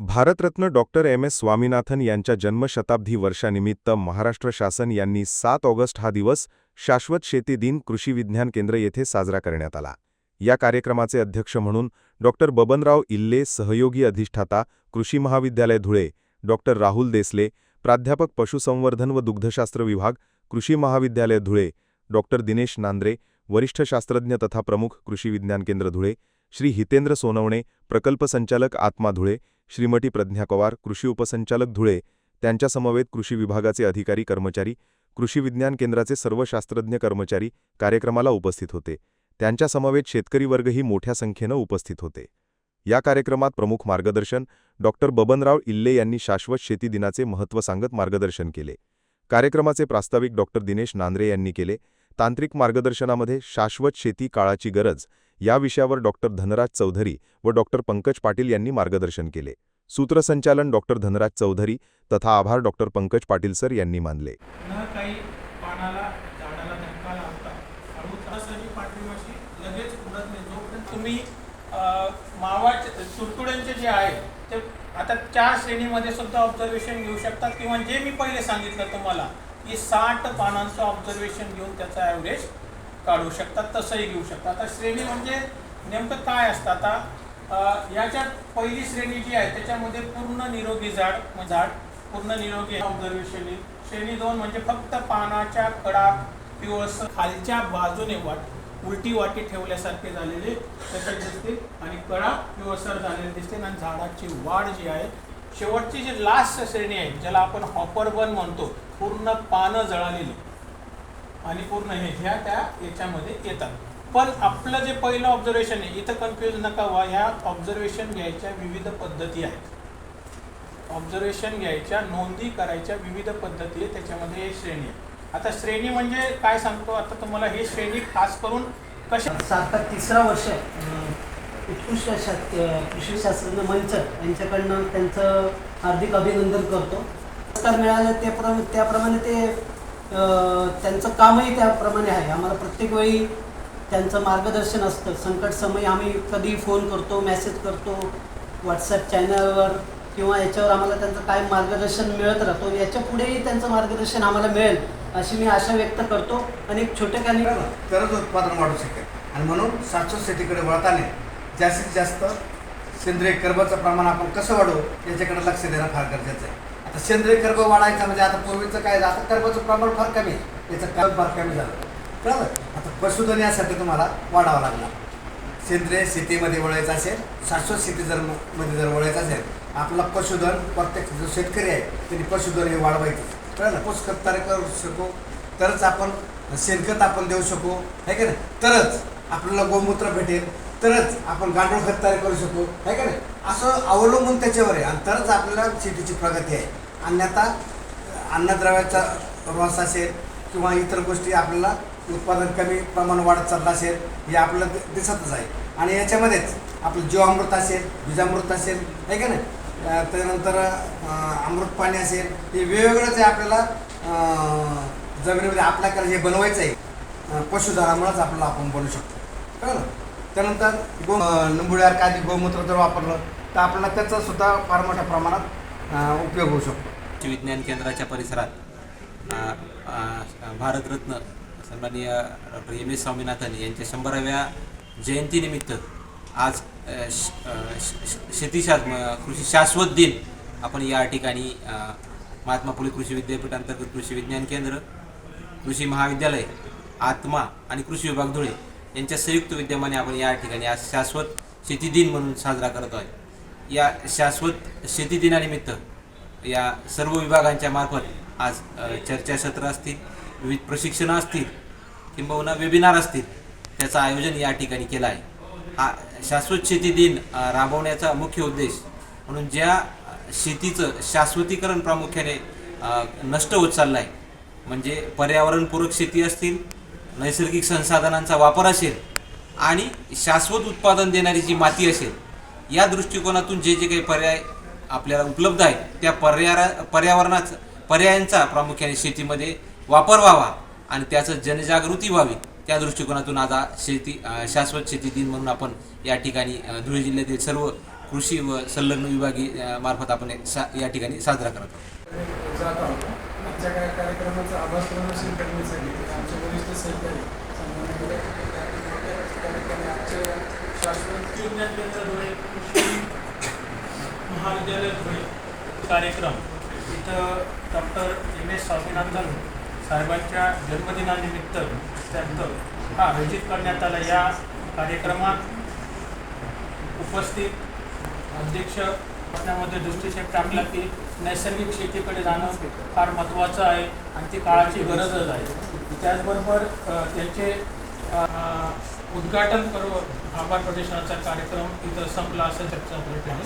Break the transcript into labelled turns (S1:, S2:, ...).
S1: Bharat Ratna doctor M. S. Swaminathan यांच्या जन्मशताब्दी वर्षानिमित्त महाराष्ट्र शासन यांनी सात ऑगस्ट हा दिवस शाश्वत शेती दिन कृषी विज्ञान केंद्र येथे साजरा करण्यात आला. या कार्यक्रमाचे अध्यक्ष म्हणून डॉक्टर बबनराव इल्ले सहयोगी अधिष्ठाता कृषी महाविद्यालय धुळे डॉक्टर राहुल देसले प्राध्यापक पशुसंवर्धन व दुग्धशास्त्र विभाग कृषी महाविद्यालय धुळे डॉक्टर दिनेश नांद्रे वरिष्ठ शास्त्रज्ञ तथा प्रमुख कृषी विज्ञान केंद्र धुळे श्री हितेंद्र सोनवणे प्रकल्प संचालक आत्मा धुळे श्रीमती प्रज्ञा पवार कृषी उपसंचालक धुळे त्यांच्यासमवेत कृषी विभागाचे अधिकारी कर्मचारी कृषी विज्ञान केंद्राचे सर्व शास्त्रज्ञ कर्मचारी कार्यक्रमाला उपस्थित होते. त्यांच्यासमवेत शेतकरी वर्गही मोठ्या संख्येनं उपस्थित होते. या कार्यक्रमात प्रमुख मार्गदर्शन डॉक्टर बबनराव इल्ले यांनी शाश्वत शेती दिनाचे महत्त्व सांगत मार्गदर्शन केले. कार्यक्रमाचे प्रास्ताविक डॉक्टर दिनेश नांद्रे यांनी केले. तांत्रिक मार्गदर्शनामध्ये शाश्वत शेती काळाची गरज या विषयावर डॉक्टर धनराज चौधरी व डॉक्टर पंकज पाटील यांनी मार्गदर्शन केले. सूत्रसंचालन डॉक्टर धनराज चौधरी तथा आभार डॉक्टर पंकज पाटील सर यांनी मानले.
S2: तुम्ही मावाचे तुडतुड्यांचे जे आहे ते आता चार श्रेणीमध्ये सुद्धा ऑब्झर्वेशन घेऊ शकतात किंवा जे मी पहिले सांगितलं तुम्हाला की साठ पानांचं ऑब्झर्वेशन घेऊन त्याचा ॲव्हरेज काढू शकतात तसंही घेऊ शकतात. आता श्रेणी म्हणजे नेमकं काय असतं? आता याच्यात पहिली श्रेणी जी आहे त्याच्यामध्ये पूर्ण निरोगी झाड झाड पूर्ण निरोगी ऑब्झर्वेशन श्रेणी. दोन म्हणजे फक्त पानाच्या कडा पिवळसर खालच्या बाजूने वाट उलटी वाटी ठेवल्यासारखे झालेले तसे दिसते आणि कडा पिवळसर झालेले दिसते. आणि झाडाची वाढ जी आहे शेवटची जी लास्ट श्रेणी आहे ज्याला आपण हॉपरबन म्हणतो पूर्ण पानं जळालेली. आणि पूर्ण हे ह्या त्या याच्यामध्ये येतात. पण आपलं जे पहिलं ऑब्झर्वेशन आहे इथं कन्फ्यूज नका व्हा ह्या ऑब्झर्वेशन घ्यायच्या विविध पद्धती आहेत. ऑब्झर्वेशन घ्यायच्या नोंदी करायच्या विविध पद्धती आहेत त्याच्यामध्ये हे श्रेणी आहे. आता श्रेणी म्हणजे काय सांगतो? आता तुम्हाला ही श्रेणी खास करून कशा
S3: आता तिसरा वर्ष उत्कृष्ट शास्त्र कृषी शास्त्रज्ञ मंच यांच्याकडनं त्यांचं हार्दिक अभिनंदन करतो. पुरस्कार मिळाला त्याप्रमाणे त्याप्रमाणे ते त्यांचं कामही त्याप्रमाणे आहे. आम्हाला प्रत्येक वेळी त्यांचं मार्गदर्शन असतं. संकट समयी आम्ही कधी फोन करतो मेसेज करतो व्हॉट्सअप चॅनलवर किंवा याच्यावर आम्हाला त्यांचं काय मार्गदर्शन मिळत राहतो याच्या पुढेही त्यांचं मार्गदर्शन आम्हाला मिळेल अशी मी आशा व्यक्त करतो. आणि एक छोटेखानी
S4: तरच उत्पादन वाढू शकेल. आणि म्हणून शाश्वत शेतीकडे वळताने जास्तीत जास्त सेंद्रिय कर्बाचं प्रमाण आपण कसं वाढवू याच्याकडे लक्ष देणं फार गरजेचं आहे. आता सेंद्रिय कर्ब वाढायचा म्हणजे आता पूर्वीचं काय आता कर्बाचं प्रमाण फार कमी आहे. याचं कर्ब फार कमी झालं. कळलं? आता पशुधन यासाठी तुम्हाला वाढावं लागणार. सेंद्रिय शेतीमध्ये वळायचं असेल शाश्वत शेती जर मध्ये जर वळायचं असेल आपला पशुधन प्रत्येक जो शेतकरी आहे त्यांनी पशुधन हे वाढवायचं. कळलं? पोष तयार करू शकू. तरच आपण शेणखत आपण देऊ शकू. आहे का नाही? तरच आपल्याला गोमूत्र भेटेल. तरच आपण गांडूळ खत तयार करू शकतो आहे का नाही? असं अवलंबून त्याच्यावर आहे. आणि तरच आपल्याला शेतीची प्रगती आहे. अन्यथा अन्नद्रव्याचा रस असेल किंवा इतर गोष्टी आपल्याला उत्पादन कमी प्रमाण वाढत चाललं असेल हे आपल्याला दि- दिसतच आहे. आणि याच्यामध्येच आपलं जीवामृत असेल बीजामृत असेल आहे का नाही? त्यानंतर अमृत पाणी असेल हे वेगवेगळं आहे आपल्याला जमिनीमध्ये आपल्याकडे हे बनवायचं आहे. पशुधनामुळेच आपल्याला आपण बनवू शकतो. कळलं? त्यानंतर गो निंबुड्यावर काही गोमूत्र जर वापरलं तर आपल्याला त्याचा सुद्धा फार मोठ्या प्रमाणात उपयोग होऊ शकतो.
S5: विज्ञान केंद्राच्या परिसरात भारतरत्न सन्माननीय डॉक्टर एम एस स्वामीनाथन यांच्या शंभराव्या जयंतीनिमित्त आज अ, श- कृषी शाश्वत दिन आपण या ठिकाणी महात्मा फुले कृषी विद्यापीठांतर्गत कृषी विज्ञान केंद्र कृषी महाविद्यालय आत्मा आणि कृषी विभाग धुळे यांच्या संयुक्त विद्यमाने आपण या ठिकाणी आज शाश्वत शेती दिन म्हणून साजरा करतो आहे. या शाश्वत शेती दिनानिमित्त या सर्व विभागांच्या मार्फत आज चर्चासत्र असतील विविध प्रशिक्षणं असतील किंबहुना वेबिनार असतील त्याचं आयोजन या ठिकाणी केलं आहे. हा शाश्वत शेती दिन राबवण्याचा मुख्य उद्देश म्हणून ज्या शेतीचं शाश्वतीकरण प्रामुख्याने नष्ट होत चाललं आहे म्हणजे पर्यावरणपूरक शेती असतील नैसर्गिक संसाधनांचा वापर असेल आणि शाश्वत उत्पादन देणारी जी माती असेल या दृष्टिकोनातून जे जे काही पर्याय आपल्याला उपलब्ध आहेत त्या पर्यारा पर्यावरणाचा पर्यायांचा प्रामुख्याने शेतीमध्ये वापर व्हावा आणि त्याचं जनजागृती व्हावी. त्या दृष्टिकोनातून आज शेती शाश्वत शेती दिन म्हणून आपण या ठिकाणी धुळे जिल्ह्यातील सर्व कृषी व संलग्न विभागी मार्फत आपण या ठिकाणी साजरा करत आहोत.
S6: आजच्या काय कार्यक्रमाचा आभास प्रदर्शन करण्यासाठी आमचे वरिष्ठ सहकारी आमचे शाश्वत
S2: केंद्र धुळे महाविद्यालय धुळे कार्यक्रम. इथं डॉक्टर एम एस स्वामीनाथन साहेबांच्या जन्मदिनानिमित्त त्यांचं हा आयोजित करण्यात आला. या कार्यक्रमात उपस्थित अध्यक्ष असण्यामध्ये दृष्टिक्षेप टाकला की नैसर्गिक शेतीकडे जाणं फार महत्त्वाचं आहे आणि ती काळाची गरजच आहे. त्याचबरोबर त्यांचे उद्घाटन करून आभार प्रदर्शनाचा कार्यक्रम इथं संपला असं चर्चा होत